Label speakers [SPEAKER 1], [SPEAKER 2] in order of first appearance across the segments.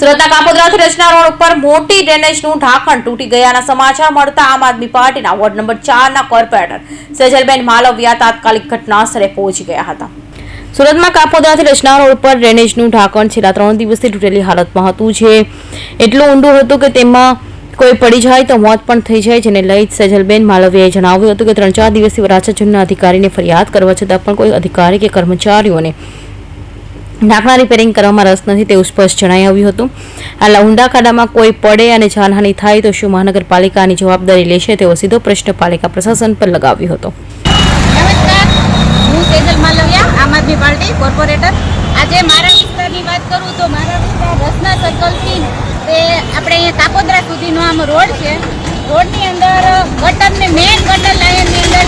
[SPEAKER 1] સુરતના કાપોદ્રાથી રચના રોડ ઉપર મોટી ડ્રેનેજનું ઢાંકણ તૂટી ગયાના સમાચાર મળતા આમ આદમી પાર્ટીના વોર્ડ નંબર ચારના કોર્પોરેટર સેજલબેન માલવિયા તાત્કાલિક ઘટનાસ્થળે પહોંચી ગયા હતા. સુરતમાં કાપોદરાથી રચના રોડ ઉપર ડ્રેનેજનું ઢાંકણ છેલ્લા ત્રણ દિવસથી તૂટેલી હાલતમાં હતું જે એટલું ઊંડું હતું કે તેમાં કોઈ પડી જાય તો મોત પણ થઈ જાય, જેને લઈ સેજલબેન માલવિયાએ જણાવ્યું હતું કે ત્રણ ચાર દિવસથી વરાછા અધિકારીને ફરિયાદ કરવા છતાં પણ કોઈ અધિકારી કે કર્મચારીઓને ઢાંકણા રિપેરિંગ કરવામાં રસ નથી તેવું સ્પષ્ટ જણાઈ આવ્યું હતું. આ ઊંડા ખાડામાં કોઈ પડે અને જાનહાનિ થાય તો શું મહાનગરપાલિકાની જવાબદારી લેશે તેવો સીધો પ્રશ્ન પાલિકા પ્રશાસન પર લગાવ્યો હતો.
[SPEAKER 2] નમસ્કાર. હું સેજલ માલવિયા, આમ આદમી પાર્ટી કોર્પોરેટર. આજે મારા વિસ્તારની વાત કરું તો મારા રસના સર્કલથી તે આપણે કાપોદ્રા સુધીનો આમ રોડ છે. રોડની અંદર ગટરને મેઇન ગટર લાઇનની અંદર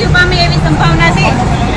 [SPEAKER 2] મૃત્યુ પામે એવી સંભાવના છે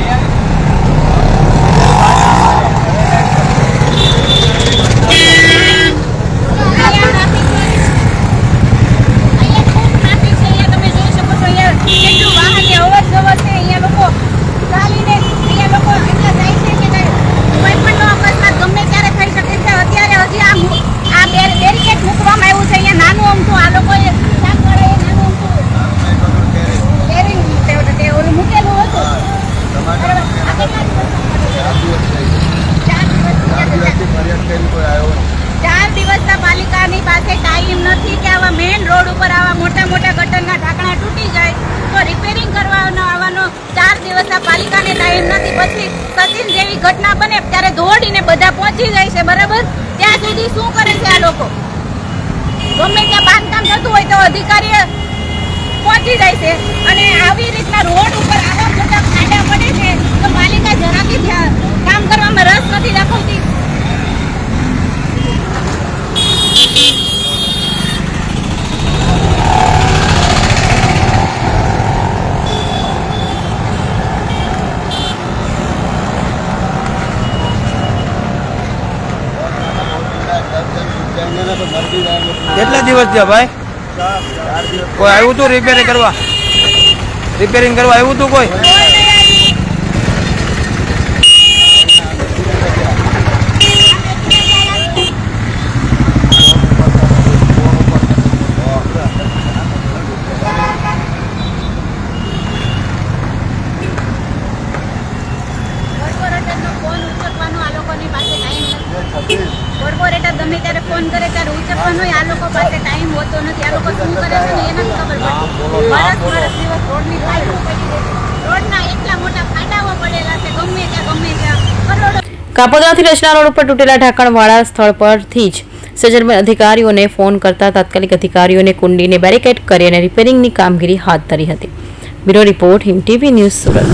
[SPEAKER 2] ચાર દિવસના પાલિકાની પાસે ટાઈમ નથી કે આવા મેઇન રોડ ઉપર આવા મોટા મોટા ગટરના ઢાંકણા તૂટી જાય તો રિપેરિંગ કરવાનો આવવાનો ચાર દિવસના પાલિકાને ટાઈમ નથી. પછી સચિન જેવી ઘટના બને ત્યારે દોડીને બધા પહોંચી જાય છે બરાબર? ત્યાં સુધી શું કરે છે આ લોકો? ગમે ત્યાં બાંધકામ થતું હોય તો અધિકારી પહોંચી જાય છે. અને આવી રીતના રોડ ઉપર આવા મોટા ખાડા પડે છે તો પાલિકા જરાકી કામ કરવામાં રસ નથી દાખવતી.
[SPEAKER 3] કેટલા દિવસ થયા ભાઈ? કોઈ આવ્યું હતું રિપેરિંગ કરવા? રિપેરિંગ કરવા આવ્યું હતું કોઈ
[SPEAKER 2] કોર્પોરેટરનો ફોન ઉચકવાનો આ લોકોની પાસે ટાઈમ નથી કોર્પોરેટર ગમે ત્યારે ફોન કરે ત્યારે ઉચકવાનો આ લોકો પાસે ટાઈમ હોતો નથી. આ લોકો શું કરે છે ને એ નથી ખબર પડતી. વર્ષ વર્ષ દિવસ રોડની પડી રહે છે. રોડના એટલા મોટા ફાટાઓ પડેલા છે, ગમે ત્યાં ગમે ત્યાં.
[SPEAKER 1] કાપોદ્રાથી રચના રોડ ઉપર તૂટેલા ઢાંકણવાળા સ્થળ પરથી જ સજ્જનબેન અધિકારીઓને ફોન કરતા તાત્કાલિક અધિકારીઓને કુંડીને બેરિકેડ કરી અને રિપેરિંગની કામગીરી હાથ ધરી હતી. બ્યુરો રિપોર્ટ હિમ ટીવી ન્યૂઝ સુરત.